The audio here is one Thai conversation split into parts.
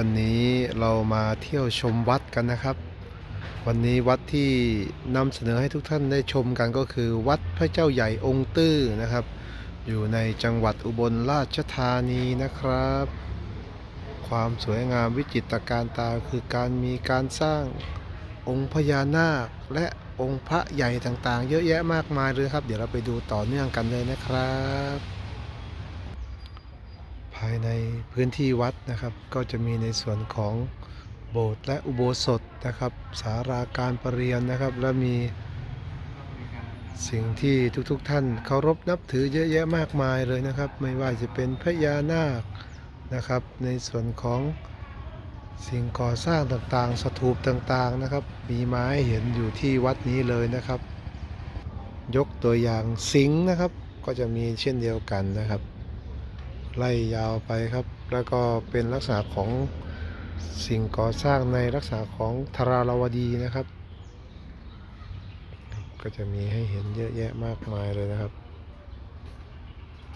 วันนี้เรามาเที่ยวชมวัดกันนะครับ วันนี้วัดที่นำเสนอให้ทุกท่านได้ชมกันก็คือ วัดพระเจ้าใหญ่องค์ตื้อนะครับ อยู่ในจังหวัดอุบลราชธานีนะครับ ความสวยงามวิจิตรการตาคือการมีการสร้างองค์พญานาคและองค์พระใหญ่ต่างๆ เยอะแยะมากมายเลยครับ เดี๋ยวเราไปดูต่อเนื่องกันเลยนะครับ ภายในพื้นที่วัดนะครับ ก็จะมีในส่วนของโบสถ์และอุโบสถนะครับ สาราการประเรียนนะครับ และมีสิ่งที่ทุกๆทท่านเคารพนับถือเยอะแยะมากมายเลยนะครับ ไม่ว่าจะเป็นพญานาคนะครับ ในส่วนของสิ่งก่อสร้างต่างๆ สถูปต่างๆนะครับ มีไม้เห็นอยู่ที่วัดนี้เลยนะครับ ยกตัวอย่างสิงห์นะครับ ก็จะมีเช่นเดียวกันนะครับ ไล่ยาวไปครับ แล้วก็เป็นลักษณะของสิ่งก่อสร้างในลักษณะของธาราวดีนะครับ ก็จะมีให้เห็นเยอะแยะมากมายเลยนะครับ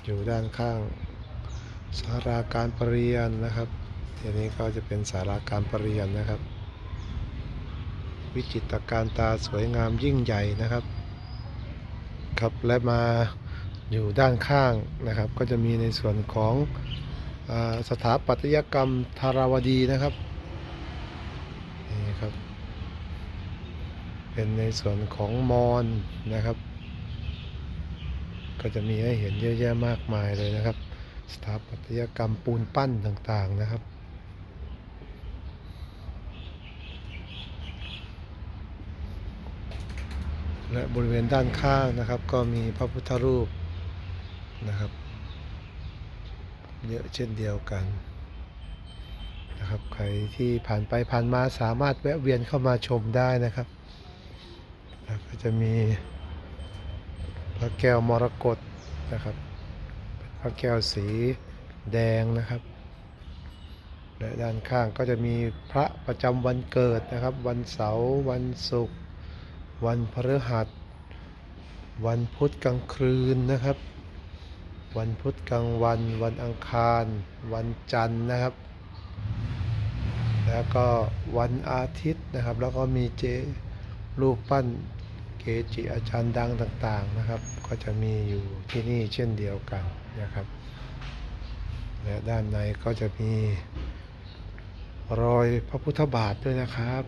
อยู่ด้านข้างสาราการประเรียนนะครับทีนี้ก็จะเป็นสาราการประเรียนนะครับ วิจิตรการตาสวยงามยิ่งใหญ่นะครับ ครับและมา อยู่ด้านข้างนะครับ ก็จะมีในส่วนของอสถาปัตยกรรมธารวดีนะครับนี่ครับ เป็นในส่วนของมอนนะครับ ก็จะมีให้เห็นเยอะแยะมากมายเลยนะครับ สถาปัตยกรรมปูนปั้นต่างๆนะครับและบริเวณด้านข้างนะครับ ก็มีพระพุทธรูป นะครับ เยอะเช่นเดียวกันนะครับ ใครที่ผ่านไปผ่านมาสามารถแวะเวียนเข้ามาชมได้นะครับแล้วก็จะมีพระแก้วมรกตนะครับพระแก้วสีแดงนะครับและด้านข้างก็จะมีพระประจำวันเกิดนะครับ วันเสาร์วันศุกร์วันพฤหัส วันพุธกลางคืนนะครับ วันพุธกลางวัน วันอังคาร วันจันทร์นะครับ แล้วก็วันอาทิตย์นะครับ แล้วก็มีเจรูปปั้นเกจิอาจารย์ดังต่างๆนะครับ ก็จะมีอยู่ที่นี่เช่นเดียวกันนะครับ และด้านในก็จะมีรอยพระพุทธบาทด้วยนะครับ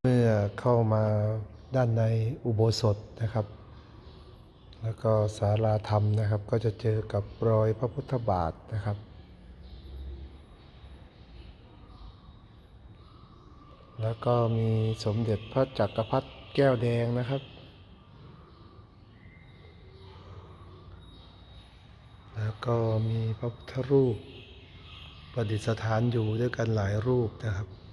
เมื่อเข้ามาด้านในอุโบสถนะครับ แล้วก็ศาลาธรรมนะครับ ก็จะเจอกับรอยพระพุทธบาทนะครับ แล้วก็มีสมเด็จพระจักรพรรดิแก้วแดงนะครับ แล้วก็มีพระพุทธรูปประดิษฐานอยู่ด้วยกันหลายรูปนะครับนะครับ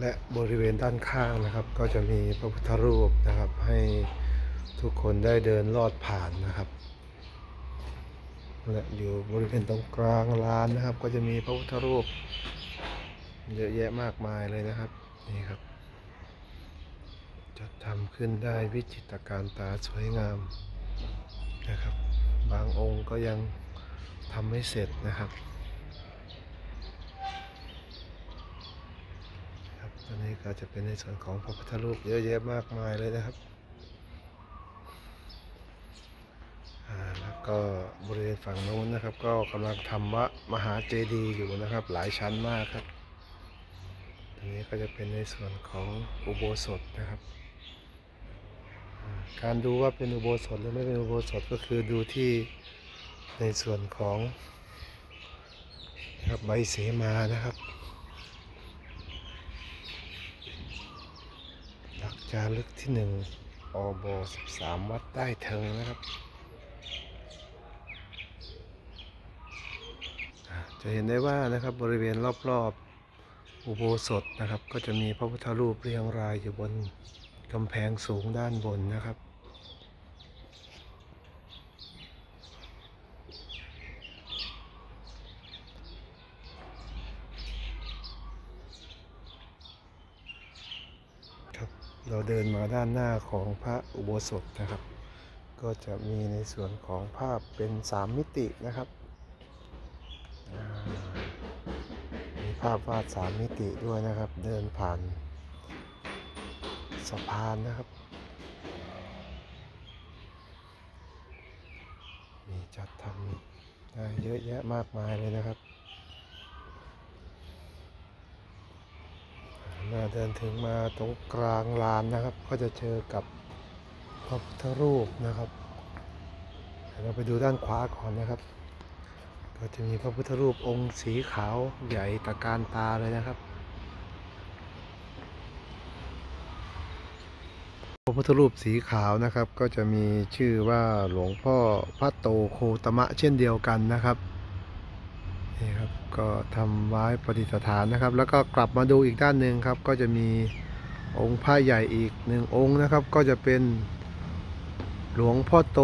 และบริเวณด้านข้างนะครับ ก็จะมีพระพุทธรูปนะครับ ให้ทุกคนได้เดินลอดผ่านนะครับ และอยู่บริเวณตรงกลางลานนะครับ ก็จะมีพระพุทธรูป เยอะแยะมากมายเลยนะครับนี่ครับจัดทำขึ้นได้วิจิตรการตาสวยงามนะครับ บางองค์ก็ยังทำไม่เสร็จนะครับครับตอนนี้ ก็จะเป็นในส่วนของพระพุทธรูปเยอะแยะมากมายเลยนะครับแล้วก็บริเวณฝั่งโน้นนะครับ ก็กำลังทำวะมหาเจดีย์อยู่นะครับ หลายชั้นมากครับตรงนี้ก็จะเป็นในส่วนของอุโบสถนะครับ การดูว่าเป็นอุโบสถหรือไม่เป็นอุโบสถก็คือดูที่ในส่วนของครับใบเสมานะครับ หลัก จารึกที่หนึ่งอบสามวัดใต้เทิงนะครับ จะเห็นได้ว่านะครับบริเวณรอบๆ อุโบสถนะครับ ก็จะมีพระพุทธรูปเรียงรายอยู่บนกำแพงสูงด้านบนนะครับ ครับ เราเดินมาด้านหน้าของพระอุโบสถนะครับ ก็จะมีในส่วนของภาพเป็นสามมิตินะครับ มีภาพวาดสามมิติด้วยนะครับ เดินผ่านสะพานนะครับมีจัดทำได้เยอะแยะมากมายเลยนะครับ เดินถึงมาตรงกลางลานนะครับ ก็จะเจอกับพระพุทธรูปนะครับเดี๋ยวเราไปดูด้านขวาก่อนนะครับ ก็จะมีพระพุทธรูปองค์สีขาวใหญ่ตะการตาเลยนะครับ พระพุทธรูปสีขาวนะครับ ก็จะมีชื่อว่าหลวงพ่อพระโตโคตมะเช่นเดียวกันนะครับ นี่ครับก็ทำไว้ประดิษฐานนะครับ แล้วก็กลับมาดูอีกด้านหนึ่งครับ ก็จะมีองค์พระใหญ่อีกหนึ่งองค์นะครับ ก็จะเป็นหลวงพ่อโต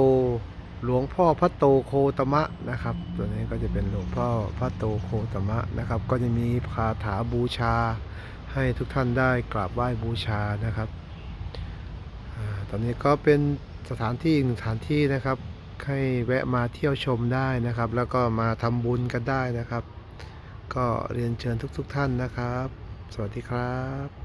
หลวงพ่อพระโตโคตมะนะครับ ตัวนี้ก็จะเป็นหลวงพ่อพระโตโคตมะนะครับ ก็จะมีคาถาบูชา ให้ทุกท่านได้กราบไหว้บูชานะครับอตอนนี้ก็เป็นสถานที่อีกหนึ่งสถานที่นะครับ ให้แวะมาเที่ยวชมได้นะครับ แล้วก็มาทำบุญกันได้นะครับ ก็เรียนเชิญทุกๆทท่านนะครับ สวัสดีครับ